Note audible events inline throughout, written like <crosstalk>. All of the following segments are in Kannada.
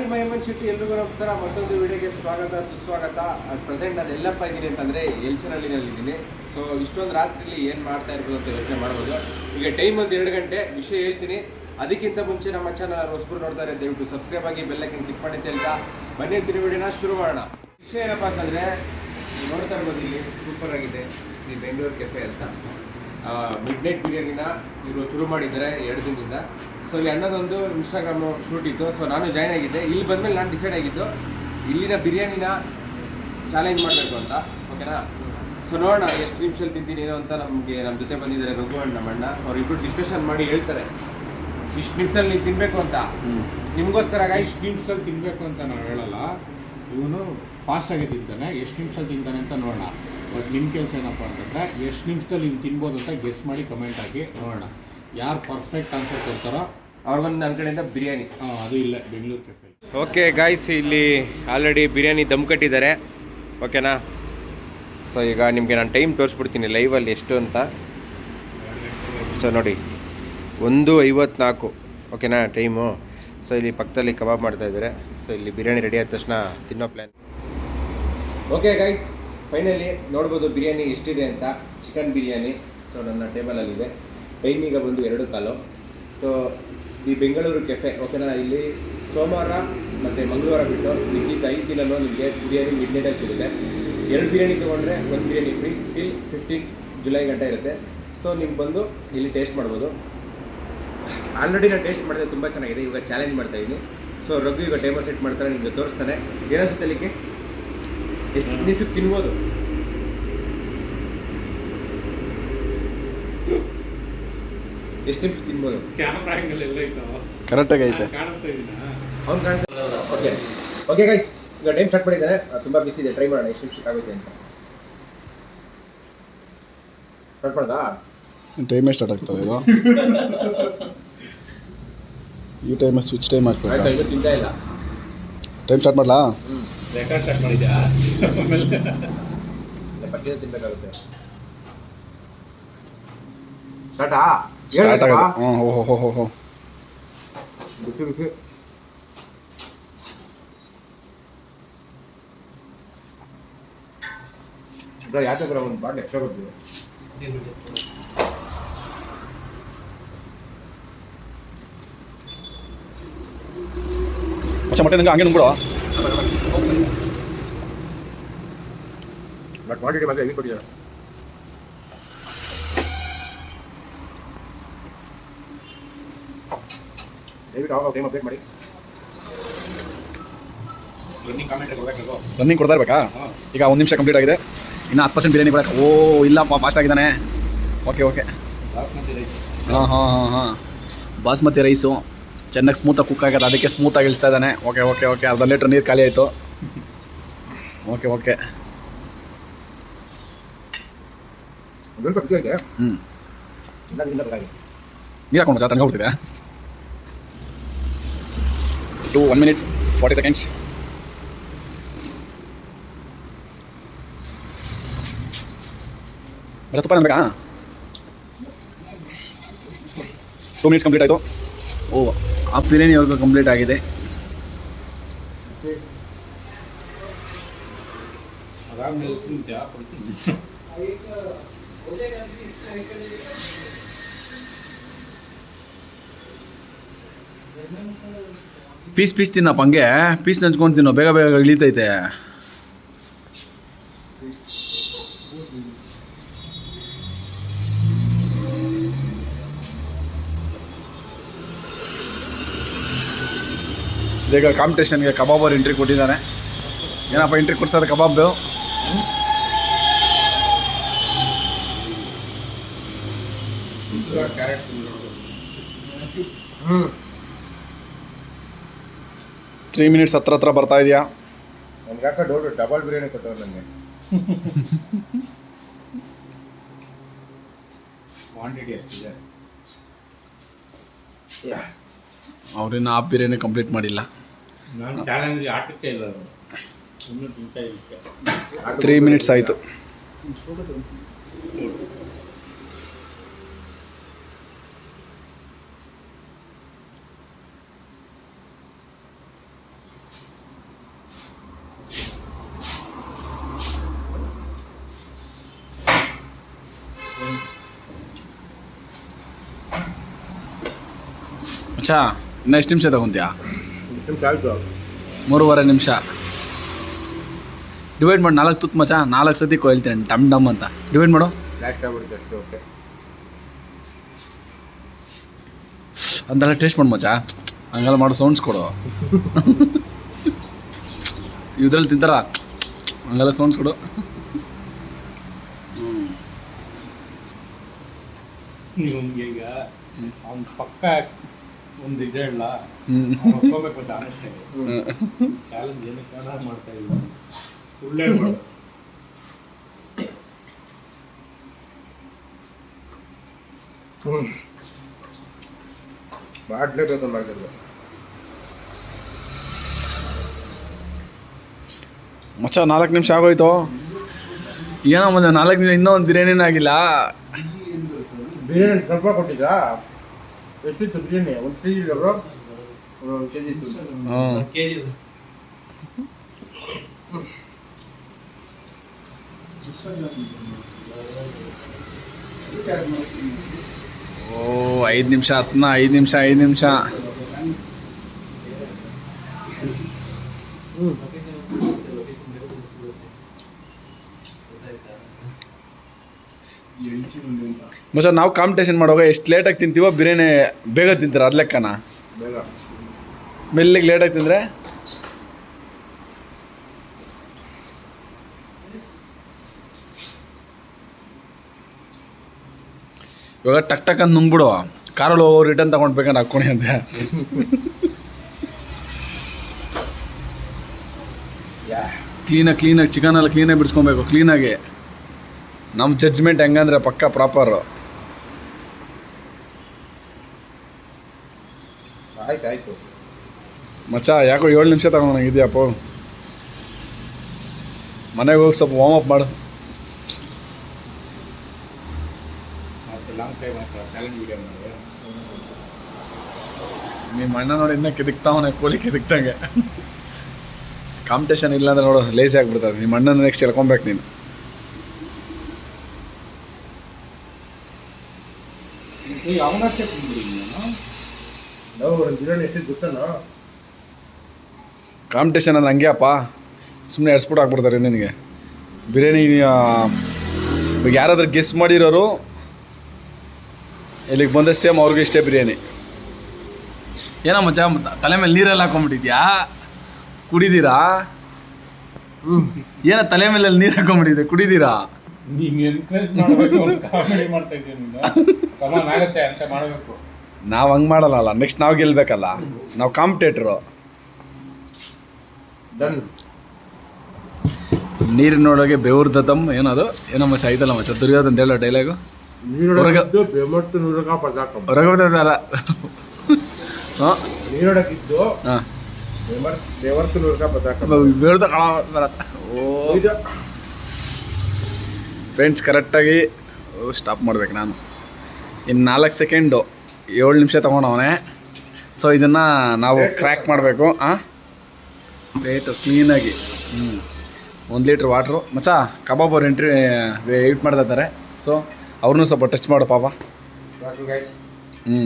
ನಿಮ್ಮ ಹೇಮಂತ್ ಶೆಟ್ಟಿ ಎಲ್ರಿಗೂ ನಮಸ್ಕಾರ. ಮತ್ತೊಂದು ವಿಡಿಯೋಗೆ ಸ್ವಾಗತ, ಸುಸ್ವಾಗತ. ಪ್ರೆಸೆಂಟ್ ನಾನು ಎಲ್ಲಪ್ಪ ಇದ್ದೀನಿ ಅಂತಂದರೆ ಎಲ್ಚನಹಳ್ಳಿನಲ್ಲಿದ್ದೀನಿ. ಸೊ ಇಷ್ಟೊಂದು ರಾತ್ರಿಲಿ ಏನು ಮಾಡ್ತಾ ಇರ್ಬೋದು ಅಂತ ಯೋಚನೆ ಮಾಡ್ಬೋದು. ಈಗ ಟೈಮ್ ಒಂದು ಎರಡು ಗಂಟೆ, ವಿಷಯ ಹೇಳ್ತೀನಿ. ಅದಕ್ಕಿಂತ ಮುಂಚೆ ನಮ್ಮ ಚಾನಲ್ ಹೊಸಬ್ರು ನೋಡ್ತಾರೆ ದಯವಿಟ್ಟು ಸಬ್ಸ್ಕ್ರೈಬ್ ಆಗಿ ಬೆಲ್ಲಕ್ಕೆ ಕ್ಲಿಕ್ ಮಾಡಿ ಅಂತ ಬನ್ನಿ ತಿರು ವಿಡಿಯೋನ ಶುರು ಮಾಡೋಣ. ವಿಷಯ ಏನಪ್ಪ ಅಂತಂದರೆ ನೋಡ್ತಾ ಇರ್ಬೋದು ಇಲ್ಲಿ ಸೂಪರ್ ಆಗಿದೆ. ಈ ಬೆಂಗಳೂರು ಕೆಫೆ ಅಂತ. ಮಿಡ್ ನೈಟ್ ಬಿರಿಯಾನಿನ ಇವರು ಶುರು ಮಾಡಿದ್ದಾರೆ ಎರಡು ದಿನದಿಂದ. ಸೊ ಇಲ್ಲಿ ಅಣ್ಣದೊಂದು ಇನ್ಸ್ಟಾಗ್ರಾಮ್ ಶೂಟ್ ಇತ್ತು. ಸೊ ನಾನು ಜಾಯ್ನ್ ಆಗಿದ್ದೆ. ಇಲ್ಲಿ ಬಂದಮೇಲೆ ನಾನು ಡಿಸೈಡ್ ಆಗಿದ್ದು ಇಲ್ಲಿನ ಬಿರಿಯಾನಿನ ಚಾಲೆಂಜ್ ಮಾಡಬೇಕು ಅಂತ. ಓಕೆನಾ ಸೊ ನೋಡೋಣ ಎಷ್ಟು ನಿಮಿಷದಲ್ಲಿ ತಿಂತೀನಿ ಏನೋ ಅಂತ ನಮಗೆ ನಮ್ಮ ಜೊತೆ ಬಂದಿದ್ದಾರೆ ರಘು ಅಣ್ಣ ಅಣ್ಣ ಅವ್ರು ಇಬ್ಬರು ಡಿಸ್ಕಷನ್ ಮಾಡಿ ಹೇಳ್ತಾರೆ ಇಷ್ಟು ನಿಮಿಷದಲ್ಲಿ ನೀವು ತಿನ್ನಬೇಕು ಅಂತ. ನಿಮಗೋಸ್ಕರ ಎಷ್ಟು ನಿಮಿಷದಲ್ಲಿ ತಿನ್ನಬೇಕು ಅಂತ ನಾವು ಹೇಳಲ್ಲ. ಇವನು ಫಾಸ್ಟಾಗಿ ತಿಂತಾನೆ ಎಷ್ಟು ನಿಮಿಷದಲ್ಲಿ ತಿಂತಾನೆ ಅಂತ ನೋಡೋಣ. ಬಟ್ ನಿಮ್ಮ ಕೆಲಸ ಏನಪ್ಪ ಅಂತಂದರೆ ಎಷ್ಟು ನಿಮಿಷದಲ್ಲಿ ನೀವು ತಿನ್ಬೋದು ಅಂತ ಗೆಸ್ ಮಾಡಿ ಕಮೆಂಟ್ ಹಾಕಿ ನೋಡೋಣ. ಯಾರು ಪರ್ಫೆಕ್ಟ್ ಆನ್ಸರ್ ಕೊಡ್ತಾರೋ ಅವ್ರಿಗೊಂದು ನನ್ನ ಕಡೆಯಿಂದ ಬಿರಿಯಾನಿ. ಹಾಂ ಅದು ಇಲ್ಲ ಬೆಂಗಳೂರು ಕೆಫೆ ಓಕೆ ಗಾಯ್ಸ್ ಇಲ್ಲಿ ಆಲ್ರೆಡಿ ಬಿರಿಯಾನಿ ದಮ್ ಕಟ್ಟಿದ್ದಾರೆ. ಓಕೆನಾ ಸೊ ಈಗ ನಿಮಗೆ ನಾನು ಟೈಮ್ ತೋರಿಸ್ಬಿಡ್ತೀನಿ ಲೈವಲ್ಲಿ ಎಷ್ಟು ಅಂತ. ಸೊ ನೋಡಿ ಒಂದು ಐವತ್ನಾಲ್ಕು ಓಕೆನಾ ಟೈಮು ಸೊ ಇಲ್ಲಿ ಪಕ್ಕದಲ್ಲಿ ಕಬಾಬ್ ಮಾಡ್ತಾ ಇದ್ದಾರೆ. ಸೊ ಇಲ್ಲಿ ಬಿರಿಯಾನಿ ರೆಡಿ ಆದ ತಕ್ಷಣ ತಿನ್ನೋ ಪ್ಲ್ಯಾನ್ ಓಕೆ ಗೈಸ್ ಫೈನಲಿ ನೋಡ್ಬೋದು ಬಿರಿಯಾನಿ ಎಷ್ಟಿದೆ ಅಂತ ಚಿಕನ್ ಬಿರಿಯಾನಿ. ಸೊ ನನ್ನ ಟೇಬಲಲ್ಲಿದೆ ಟೈಮ್ ಬಂದು ಎರಡು ಕಾಲು. ಸೊ ಈ ಬೆಂಗಳೂರು ಕೆಫೆ ಓಕೆನಾ ಇಲ್ಲಿ ಸೋಮವಾರ ಮತ್ತು ಮಂಗಳವಾರ ಬಿಟ್ಟು ಮಿಕ್ಕಿದ್ದ ಐದು ದಿನನೂ ನಿಮಗೆ ಬಿರಿಯಾನಿ ಮಿಡ್ ನೈಟಲ್ಲಿ ಸಿಗುತ್ತೆ. ಎರಡು ಬಿರಿಯಾನಿ ತೊಗೊಂಡ್ರೆ ಒಂದು biryani free till fifteen July ಗಂಟೆ ಇರುತ್ತೆ. ಸೊ ನಿಮ್ಗೆ ಬಂದು ಇಲ್ಲಿ ಟೇಸ್ಟ್ ಮಾಡ್ಬೋದು. ಆಲ್ರೆಡಿ ನಾನು ಟೇಸ್ಟ್ ಮಾಡಿದೆ, ತುಂಬ ಚೆನ್ನಾಗಿದೆ. ಇವಾಗ ಚಾಲೆಂಜ್ ಮಾಡ್ತಾ ಇದ್ದೀನಿ ಸೊ ರಘು ಈಗ ಟೇಬಲ್ ಸೆಟ್ ಮಾಡ್ತಾರೆ ನಿಮಗೆ ತೋರಿಸ್ತಾನೆ. ಏನೋ ಸುತ್ತಲಿಕ್ಕೆ ಎಷ್ಟು ತಿನ್ಬೋದು? ಎಷ್ಟು ನಿಮಿಷ ತಿನ್ಬೋದು? ಕ್ಯಾಮ್ರಾ ಆ್ಯಂಗಲ್ ಎಲ್ಲ ಇದ್ದಾವ ಕರೆಕ್ಟಾಗಿ ಐತೆ. ಕಾಣಿಸ್ತಾ ಇದೀನಾ? ಅವ್ನು ಕಾಣಿಸ್ತಾ ಓಕೆ ಓಕೆ ಗೈಸ್ ಈಗ ಟೈಮ್ ಸ್ಟಾರ್ಟ್ ಮಾಡಿದ್ದಾರೆ. ತುಂಬ ತುಂಬಾ ಬಿಸಿ ಇದೆ. ಟ್ರೈ ಮಾಡೋಣ. ಎಷ್ಟು ನಿಮಿಷಕ್ಕೆ ಆಗುತ್ತೆ ಅಂತ. ಸ್ಟಾರ್ಟ್ ಮಾಡ್ದಾ? ಟೈಮೇ ಸ್ಟಾರ್ಟ್ ಆಗ್ತದೆ ಇದು. ಈ ಟೈಮ್ ಸ್ವಿಚ್ ಟೈಮ್ ಆಯ್ತು ಇದು ತಿಂತಾ ಇಲ್ಲ. ಟೈಮ್ ಸ್ಟಾರ್ಟ್ ಮಾಡಲಾ? ಹ್ಞೂ ರೆಕಾರ್ಡ್ ಸ್ಟಾರ್ಟ್ ಮಾಡಿದ್ಯಾ? ಪಟ್ಟಿನ ತಿನ್ಬೇಕಾಗುತ್ತೆ. ಸ್ಟಾರ್ಟಾ ಸ್ಟಾರ್ಟ್ ಆಗೋದು. ಹ್ಞೂ ಹೋ ಹೋ ಹೋ ಹೋ. ಬಿಸಿ ಬಿಸಿ ಬ್ರೋ ಯಾಕೆ ಬ್ರೋ ಒಂದು ಬಾಟ್ಲಿ ಎಕ್ಸ್ಟ್ರಾ ಕೊಡ್ತೀವಿ ಮಚ್ಚ ಮೊಟ್ಟೆ ನಂಗೆ ಹಂಗೆ ನುಂಗ್ಬಿಡು. ಬಟ್ ಕ್ವಾಂಟಿಟಿ ಮಾತ್ರ ಹೆಂಗೆ ಕೊಟ್ಟಿದ್ದಾರೆ. ದಯವಿಟ್ಟು ಅವಾಗ ಟೈಮ್ ಅಪ್ಡೇಟ್ ಮಾಡಿ ರನ್ನಿಂಗ್ ಕೊಡ್ತಾ ಇರ್ಬೇಕಾ ಈಗ ಒಂದು ನಿಮಿಷ ಕಂಪ್ಲೀಟ್ ಆಗಿದೆ ಇನ್ನು ಹತ್ತು ಪರ್ಸೆಂಟ್ ಬಿರಿಯಾನಿ ಕೊಡಕ್ಕೆ ಓ ಇಲ್ಲ ಫಾಸ್ಟ್ ಆಗಿದ್ದಾನೆ ಓಕೆ ಓಕೆ ಹಾಂ ಹಾಂ ಹಾಂ ಹಾಂ ಬಾಸ್ಮತಿ ರೈಸು ಚೆನ್ನಾಗಿ ಸ್ಮೂತಾಗಿ ಕುಕ್ ಆಗಿದೆ ಅದಕ್ಕೆ ಸ್ಮೂತಾಗಿ ಇಳಿಸ್ತಾ ಇದ್ದಾನೆ. ಓಕೆ ಓಕೆ ಓಕೆ ಅರ್ಧ ಲೀಟ್ರ್ ನೀರು ಖಾಲಿ ಆಯಿತು. ಓಕೆ ಓಕೆ ಹ್ಞೂ ನೀರು ಹಾಕೊಂಡು ತನಕ ಹೋಗ್ತಿದೆ two one minute forty seconds ಮತ್ತೆ ತುಪ್ಪ ಬೇಕಾ ಟೂ ಮಿನಿಟ್ಸ್ ಕಂಪ್ಲೀಟ್ ಆಯಿತು ಓ ಆ ಬಿರಿಯಾನಿವರೆಗೂ ಕಂಪ್ಲೀಟ್ ಆಗಿದೆ ಅದಾದ್ಮೇಲೆ ತಿಂತ್ಯಾ ಕೊಡ್ತೀನಿ <laughs> ಪೀಸ್ ಪೀಸ್ ತಿನ್ನಪ್ಪ ಹಂಗೆ. ಪೀಸ್ ನಂಚ್ಕೊಂಡು ತಿನ್ನೋ, ಬೇಗ ಬೇಗ ಇಳಿತೈತೆ. ಬೇಗ ಕಾಂಪಿಟೇಷನ್ಗೆ ಕಬಾಬ್ ಅವ್ರು ಎಂಟ್ರಿ ಕೊಟ್ಟಿದ್ದಾನೆ ಏನಪ್ಪ ಎಂಟ್ರಿ ಕೊಡ್ಸೋದು ಕ್ಯಾರೆಟ್ ಹ್ಞೂ ತ್ರೀ ಮಿನಿಟ್ಸ್ ಹತ್ರ ಹತ್ರ ಬರ್ತಾ ಇದೆಯಾ? ನನ್ಗೆ ಯಾಕೆ ಡೌಟ್ ಡಬಲ್ ಬಿರಿಯಾನಿ ಕೊಟ್ಟವ್ರು ನನಗೆ. ಕ್ವಾಂಟಿಟಿ ಎಷ್ಟಿದೆ ಅವ್ರಿನ್ನ ಆ ಬಿರಿಯಾನಿ ಕಂಪ್ಲೀಟ್ ಮಾಡಿಲ್ಲ. ನಾನು ಚಾಲೆಂಜ್ ಆಟಕ್ಕೆ ಇಲ್ಲ ಅದು ಇನ್ನೂ ತಿಂತಾ ತ್ರೀ ಮಿನಿಟ್ಸ್ ಆಯಿತು. ಮಚ್ಚ ಇನ್ನು ಎಷ್ಟು ನಿಮಿಷ ತಗೊಂತೀಯಾ? ಮೂರುವರೆ ನಿಮಿಷ. ಡಿವೈಡ್ ಮಾಡಿ ನಾಲ್ಕು ತುತ್ತು ಮಚ್ಚ ನಾಲ್ಕು ಸತಿ ಕೊಯ್ತೀನಿ ಡಮ್ ಡಮ್ ಅಂತ. ಡಿವೈಡ್ ಮಾಡು. ಲಾಸ್ಟ್ ಆಗ್ಬಿಡುತ್ತೆ ಅಷ್ಟೇ ಓಕೆ ಅಂತೆಲ್ಲ ಟೇಸ್ಟ್ ಮಾಡು ಮಚ್ಚ. ಹಂಗೆಲ್ಲ ಮಾಡೋ ಸೌಂಡ್ಸ್ ಕೊಡು. ಇದ್ರಲ್ಲಿ ತಿಂತಾರ? ಹಂಗೆಲ್ಲ ಸೌಂಡ್ಸ್ ಕೊಡು. ಈಗ ಅವ್ನು ಪಕ್ಕ ಒಂದು ಇದೆ ಇಲ್ಲ ಹ್ಞೂ ಒಪ್ಕೋಬೇಕು ಚಾಲೆಂಜ್ ಚಾಲೆಂಜ್ ಏನಕ್ಕೆ ಮಾಡ್ತಾ ಇಲ್ಲ. ಒಳ್ಳೆ ಹೇಳ್ಬಾರ್ದು ಮಾಡಲೇಬೇಕು ಮಾಡಿದ್ರು ಮಚ್ಚ ನಾಲ್ಕು ನಿಮಿಷ ಆಗೋಯ್ತು. ಏನೋ ಒಂದು ನಾಲ್ಕು ನಿಮಿಷ ಇನ್ನೂ ಒಂದು ಬಿರಿಯಾನಿನೇ ಆಗಿಲ್ಲ. ಬಿರಿಯಾನಿ ಸ್ವಲ್ಪ ಕೊಟ್ಟಿದ್ರಾ? ಎಷ್ಟಿತ್ತು ಬಿರಿಯಾನಿ ಒಂದು ಕೆ ಜಿ ಬ್ರೋ ಒಂದು ಕೆ ಜಿ ಇತ್ತು ಹ್ಞೂ ಓ ಐದು ನಿಮಿಷ ಹತ್ನ ಐದು ನಿಮಿಷ ಐದು ನಿಮಿಷ ಮಚ್ಚ ನಾವು ಕಾಂಪಿಟೇಷನ್ ಮಾಡುವಾಗ ಎಷ್ಟು ಲೇಟಾಗಿ ತಿಂತೀವೋ ಬಿರಿಯಾನಿ ಬೇಗ ತಿಂತೀರ ಅದು ಲೆಕ್ಕನ? ಬೇಗ ಮೆಲ್ಲಿಗೆ ಲೇಟಾಗಿ ತಿಂದರೆ? ಇವಾಗ ಟಕ್ ಟಕ್ ಅಂತ ನುಂಗ್ಬಿಡು. ಕಾರಲ್ಲಿ ಹೋಗೋ ರಿಟರ್ನ್ ತಗೊಂಡ್ಬೇಕಂತ ಹಾಕ್ಕೊಣಿ ಅಂತ ಯಾ. ಕ್ಲೀನಾಗಿ ಕ್ಲೀನಾಗಿ ಚಿಕನ್ ಎಲ್ಲ ಕ್ಲೀನಾಗಿ ಬಿಡಿಸ್ಕೊಬೇಕು ಕ್ಲೀನಾಗಿ ನಮ್ಮ ಜಡ್ಜ್ಮೆಂಟ್ ಹೆಂಗಂದ್ರೆ ಪಕ್ಕ ಪ್ರಾಪರು ಆಯ್ತು ಆಯಿತು. ಮಚ್ಚ ಯಾಕೋ ಏಳು ನಿಮಿಷ ತಗೊಂಡು ಇದೆಯಪ್ಪ ಮನೆಗೆ ಹೋಗಿ ಸ್ವಲ್ಪ ವಾರ್ಮ್ ಅಪ್ ಮಾಡು. ನಿಮ್ಮ ಅಣ್ಣ ನೋಡಿ ಇನ್ನೂ ಕಿದಿಕ್ತಾವನೆ ಕೋಳಿ ಕಿದಿಕ್ತಂಗೆ. ಕಾಂಪಿಟೇಷನ್ ಇಲ್ಲ ಅಂದ್ರೆ ನೋಡು ಲೇಸಿ ಆಗ್ಬಿಡ್ತಾರೆ. ನಿಮ್ಮ ಅಣ್ಣನ ನೆಕ್ಸ್ಟ್ ಎಳ್ಕೊಬೇಕು ನೀನು. ಅವನಷ್ಟೇ ತಿಂದ್ಬಿಡಿ ನೀನು. ನಾವು ಒಂದು ಬಿರಿಯಾನಿ ಎಷ್ಟಿತ್ತು ಗೊತ್ತಾನೋ ಕಾಂಪಿಟೇಷನ್ ಅದು ಹಂಗೆ ಅಪ್ಪ. ಸುಮ್ಮನೆ ಎಡ್ಸ್ಬಿಟ್ಟು ಹಾಕ್ಬಿಡ್ತಾರೆ ನಿನಗೆ. ಬಿರಿಯಾನಿ ಇವಾಗ ಯಾರಾದ್ರೂ ಗೆಸ್ ಮಾಡಿರೋರು ಇಲ್ಲಿಗೆ ಬಂದ ಸೇಮ್ ಅವ್ರಿಗೆ ಇಷ್ಟೇ ಬಿರಿಯಾನಿ. ಏನೋ ಮಚ್ಚ ತಲೆ ಮೇಲೆ ನೀರೆಲ್ಲ ಹಾಕೊಂಡ್ಬಿಟ್ಟಿದ್ಯಾ? ಕುಡಿದೀರಾ? ಏನೋ ತಲೆ ಮೇಲೆ ನೀರು ಹಾಕೊಂಡ್ಬಿಟ್ಟಿದೆ ಕುಡಿದೀರಾ? ನೀನು ಎನ್ಕರೇಜ್ ಮಾಡಬೇಕು ಕಾಮಿಡಿ ಮಾಡ್ತಾ ಇದ್ದೀನಿ ನೀನು. ಕಮಾನ್ ಆಗುತ್ತೆ ಅಂತ ಮಾಡಬೇಕು. ನಾವು ಹಂಗೆ ಮಾಡಲ್ಲ ನೆಕ್ಸ್ಟ್ ನಾವು ಗೆಲ್ಬೇಕಲ್ಲ. ನಾವು ಕಾಂಪಿಟೇಟ್ರು ಡನ್ ನೀರಿನೊಳಗೆ ಬೆವರ್ದತಮ್ ಏನದು? ಏನೋ ಮಚ್ಚ ಐತಲ್ಲ ಮಚ್ಚ ದುರ್ಯೋಧನ ಹೇಳೋ ಡೈಲಾಗು ನೀರೊಳಗಿದ್ದು ಬೆಮರ್ತು ನೂರಕ ಪದಾಕ ಹೊರಗೋದಲ್ಲ ಹಾಂ? ನೀರೊಳಗಿದ್ದು ಹಾಂ. ಬೆಮರ್ ಬೆವರ್ತು ನೂರಕ ಪದಾಕ ಬೆಳ್ದ ಓ. ಫ್ರೆಂಡ್ಸ್ ಕರೆಕ್ಟಾಗಿ ಸ್ಟಾಪ್ ಮಾಡ್ಬೇಕು ನಾನು. ಇನ್ನು ನಾಲ್ಕು ಸೆಕೆಂಡು ಏಳು ನಿಮಿಷ ತೊಗೊಂಡವನೆ. ಸೊ ಇದನ್ನು ನಾವು ಕ್ರ್ಯಾಕ್ ಮಾಡಬೇಕು ಹಾಂ ಪ್ಲೇಟು ಕ್ಲೀನಾಗಿ ಹ್ಞೂ ಒಂದು ಲೀಟ್ರ್ ವಾಟ್ರು ಮಚ್ಚ ಕಬಾಬ್ ಅವ್ರು ಎಂಟ್ರಿ ವೆಯ್ಟ್ ಮಾಡ್ತಾ ಇದ್ದಾರೆ. ಸೊ ಅವ್ರನ್ನೂ ಸ್ವಲ್ಪ ಟೆಸ್ಟ್ ಮಾಡು ಪಾಪ. ಹ್ಞೂ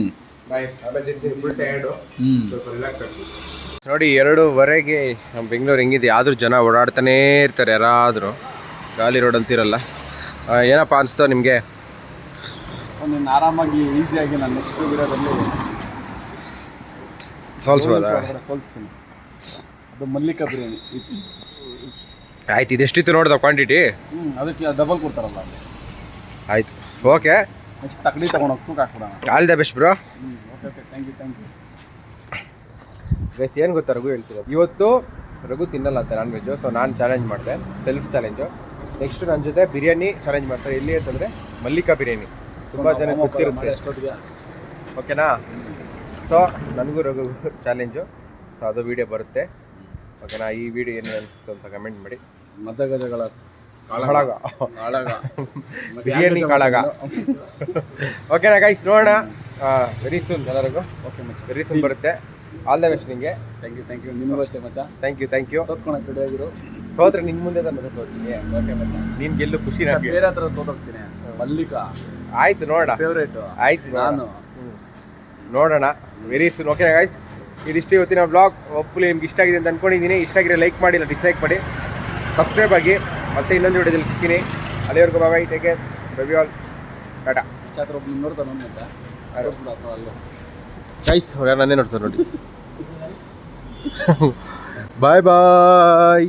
ನೋಡಿ ಎರಡೂವರೆಗೆ ನಮ್ಮ ಬೆಂಗಳೂರು ಹೆಂಗಿದೆ? ಆದರೂ ಜನ ಓಡಾಡ್ತಾನೇ ಇರ್ತಾರೆ ಯಾರಾದರೂ. ಗಾಲಿ ರೋಡ್ ಅಂತಿರಲ್ಲ. ಏನಪ್ಪ ಅನಿಸ್ತು ನಿಮಗೆ? ನೀನು ಆರಾಮಾಗಿ ಈಸಿಯಾಗಿ ನಾನು ನೆಕ್ಸ್ಟ್ ವಿಡಿಯೋದಲ್ಲಿ ಸೋಲ್ಸ್ಬೋದಾ? ಸೋಲಿಸ್ತೀನಿ. ಅದು ಮಲ್ಲಿಕಾ ಬಿರಿಯಾನಿ. ಆಯ್ತು ಇದೆಷ್ಟಿತ್ತು ನೋಡ್ದ ಕ್ವಾಂಟಿಟಿ ಹ್ಞೂ ಅದಕ್ಕೆ ಡಬಲ್ ಕೊಡ್ತಾರಲ್ಲ ಅದು. ಆಯ್ತು ಓಕೆ. ನೆಕ್ಸ್ಟ್ ತಗಡಿ ತೊಗೊಂಡೋಗಿ ತೂಕ ಹಾಕ್ಬಿಡೋಣ. ಆಲ್ ದ ಬೆಸ್ಟ್ ಬ್ರೋ ಹ್ಞೂ okay okay thank you thank you guys ಏನು ಗೊತ್ತಾ ರಘು ಹೇಳ್ತೀರಾ ಇವತ್ತು ರಘು ತಿನ್ನಲ್ಲ ಅಂತ ನಾನ್ ವೆಜ್ಜು ಸೊ ನಾನು ಚಾಲೆಂಜ್ ಮಾಡಿದೆ ಸೆಲ್ಫ್ ಚಾಲೆಂಜು ನೆಕ್ಸ್ಟ್ ನನ್ನ ಜೊತೆ ಬಿರಿಯಾನಿ ಚಾಲೆಂಜ್ ಮಾಡ್ತಾರೆ. ಎಲ್ಲಿ ಅಂತಂದರೆ ಮಲ್ಲಿಕಾ ಬಿರಿಯಾನಿ. ತುಂಬ ಜನ ಗೊತ್ತಿರುತ್ತೆ. ಓಕೆನಾ ಸೊ ನನಗೂ ರಘು ಚಾಲೆಂಜು ಸೊ ಅದು ವಿಡಿಯೋ ಬರುತ್ತೆ. ಓಕೆನಾ ಈ ವಿಡಿಯೋ ಏನು ಅನಿಸ್ತು ಅಂತ ಕಮೆಂಟ್ ಮಾಡಿ. ಮತಗಜಗಳ ಕಾಳಗ. ಕಾಳಗ. ಬಿರಿಯಾನಿ ಕಾಳಗ. <laughs> ಓಕೆನಾ ಗೈಸ್ <laughs> ನೋಡೋಣ. ವೆರಿ ಸೂನ್ ಎಲ್ಲರಿಗೂ. ಓಕೆ ಮಚ್ಚ. ವೆರಿ ಸೂನ್ ಬರುತ್ತೆ. ಆಲ್ ದ ಬೆಸ್ಟ್ ನಿಮಗೆ ಥ್ಯಾಂಕ್ ಯು ಥ್ಯಾಂಕ್ ಯು ನಿಮಗೂ ಅಷ್ಟೇ ಮಚ್ಚ? ಥ್ಯಾಂಕ್ ಯು ಥ್ಯಾಂಕ್ ಯು ಸೋತ್ಕೊಳಕ್ಕೆ ರೆಡಿ ಆಗಿರು? ಸೋತ್ರೆ ನಿನ್ನ ಮುಂದೆ ನಾನು ಸೋತೀನಿ ಓಕೆ ಮಚ್ಚ. ನೀನು ಗೆಲ್ಲು ಖುಷಿ ಬೇರೆ ಹತ್ರ ಸೋತೋಗ್ತೀನಿ. ಮಲ್ಲಿಕಾ. ಆಯ್ತು ನೋಡೋಣ. ಫೇವ್ರೇಟ್ ಆಯ್ತು ನೋಡೋಣ. ನಾನು. ನೋಡೋಣ. ವೆರಿ ಸೂನ್ ಓಕೆ ಗಾಯ್ಸ್ ಇದಿಷ್ಟು ಇವತ್ತಿನ ಬ್ಲಾಗ್ ಒಪ್ಪಲಿ ನಿಮ್ಗೆ ಇಷ್ಟ ಆಗಿದೆ ಅಂತ ಅನ್ಕೊಂಡಿದ್ದೀನಿ. ಇಷ್ಟ ಆಗಿದ್ರೆ ಲೈಕ್ ಮಾಡಿ ಇಲ್ಲ ಡಿಸ್ಲೈಕ್ ಮಾಡಿ. ಸಬ್ಸ್ಕ್ರೈಬ್ ಆಗಿ. ಮತ್ತೆ ಇನ್ನೊಂದು ವಿಡಿಯೋದಲ್ಲಿ ಸಿಗ್ತೀನಿ. ಅಲ್ಲಿವರೆಗೂ bye take care bye all Tata ಚಾತ್ರ ಒಬ್ಬ ನೋಡ್ತಾನೆ ಗೈಸ್ ಅವ್ರು ನಾನೇ ನೋಡ್ತಾರೆ ನೋಡಿ. <laughs> ಬಾಯ್ ಬಾಯ್